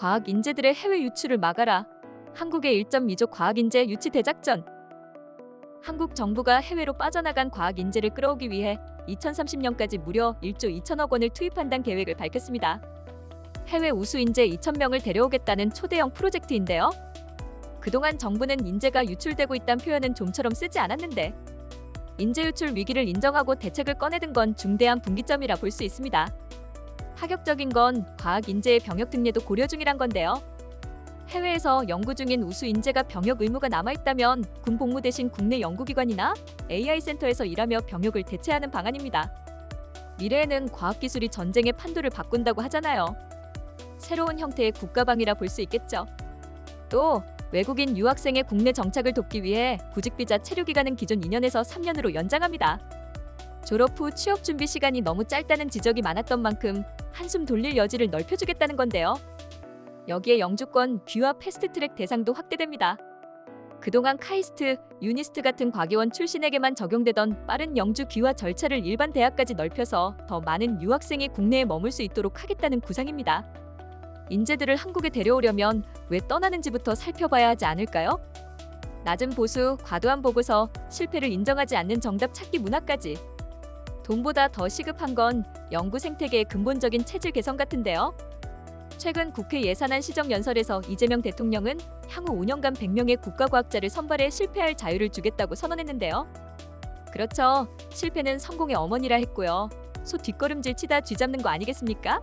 과학 인재들의 해외 유출을 막아라. 한국의 1.2조 과학 인재 유치 대작전. 한국 정부가 해외로 빠져나간 과학 인재를 끌어오기 위해 2030년까지 무려 1조 2천억 원을 투입한다는 계획을 밝혔습니다. 해외 우수 인재 2,000명을 데려오겠다는 초대형 프로젝트인데요. 그동안 정부는 인재가 유출되고 있다는 표현은 좀처럼 쓰지 않았는데 인재 유출 위기를 인정하고 대책을 꺼내든 건 중대한 분기점이라 볼 수 있습니다. 파격적인 건 과학 인재의 병역 특례도 고려 중이란 건데요. 해외에서 연구 중인 우수 인재가 병역 의무가 남아 있다면 군 복무 대신 국내 연구기관이나 AI 센터에서 일하며 병역을 대체하는 방안입니다. 미래에는 과학기술이 전쟁의 판도를 바꾼다고 하잖아요. 새로운 형태의 국가방이라 볼 수 있겠죠. 또 외국인 유학생의 국내 정착을 돕기 위해 구직비자 체류 기간은 기존 2년에서 3년으로 연장합니다. 졸업 후 취업 준비 시간이 너무 짧다는 지적이 많았던 만큼 한숨 돌릴 여지를 넓혀주겠다는 건데요. 여기에 영주권, 귀화 패스트트랙 대상도 확대됩니다. 그동안 카이스트, 유니스트 같은 과기원 출신에게만 적용되던 빠른 영주 귀화 절차를 일반 대학까지 넓혀서 더 많은 유학생이 국내에 머물 수 있도록 하겠다는 구상입니다. 인재들을 한국에 데려오려면 왜 떠나는지부터 살펴봐야 하지 않을까요? 낮은 보수, 과도한 보고서, 실패를 인정하지 않는 정답 찾기 문화까지. 돈보다 더 시급한 건 연구 생태계의 근본적인 체질 개선 같은데요. 최근 국회 예산안 시정 연설에서 이재명 대통령은 향후 5년간 100명의 국가과학자를 선발해 실패할 자유를 주겠다고 선언했는데요. 그렇죠. 실패는 성공의 어머니라 했고요. 소 뒷걸음질 치다 쥐잡는 거 아니겠습니까?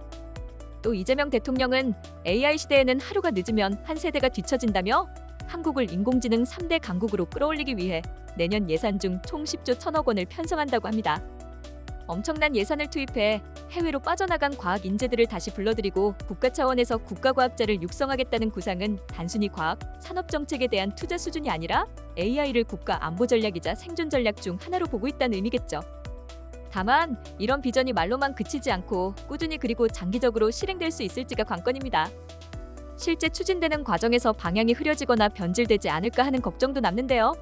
또 이재명 대통령은 AI 시대에는 하루가 늦으면 한 세대가 뒤처진다며 한국을 인공지능 3대 강국으로 끌어올리기 위해 내년 예산 중 총 10조 1천억 원을 편성한다고 합니다. 엄청난 예산을 투입해 해외로 빠져나간 과학 인재들을 다시 불러들이고 국가 차원에서 국가과학자를 육성하겠다는 구상은 단순히 과학, 산업 정책에 대한 투자 수준이 아니라 AI를 국가 안보 전략이자 생존 전략 중 하나로 보고 있다는 의미겠죠. 다만 이런 비전이 말로만 그치지 않고 꾸준히 그리고 장기적으로 실행될 수 있을지가 관건입니다. 실제 추진되는 과정에서 방향이 흐려지거나 변질되지 않을까 하는 걱정도 남는데요.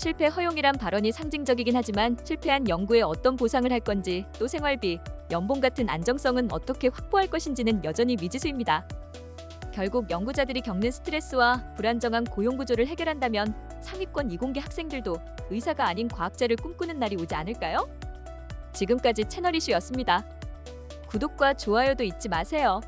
실패 허용이란 발언이 상징적이긴 하지만 실패한 연구에 어떤 보상을 할 건지 또 생활비, 연봉 같은 안정성은 어떻게 확보할 것인지는 여전히 미지수입니다. 결국 연구자들이 겪는 스트레스와 불안정한 고용 구조를 해결한다면 상위권 이공계 학생들도 의사가 아닌 과학자를 꿈꾸는 날이 오지 않을까요? 지금까지 채널 이슈였습니다. 구독과 좋아요도 잊지 마세요.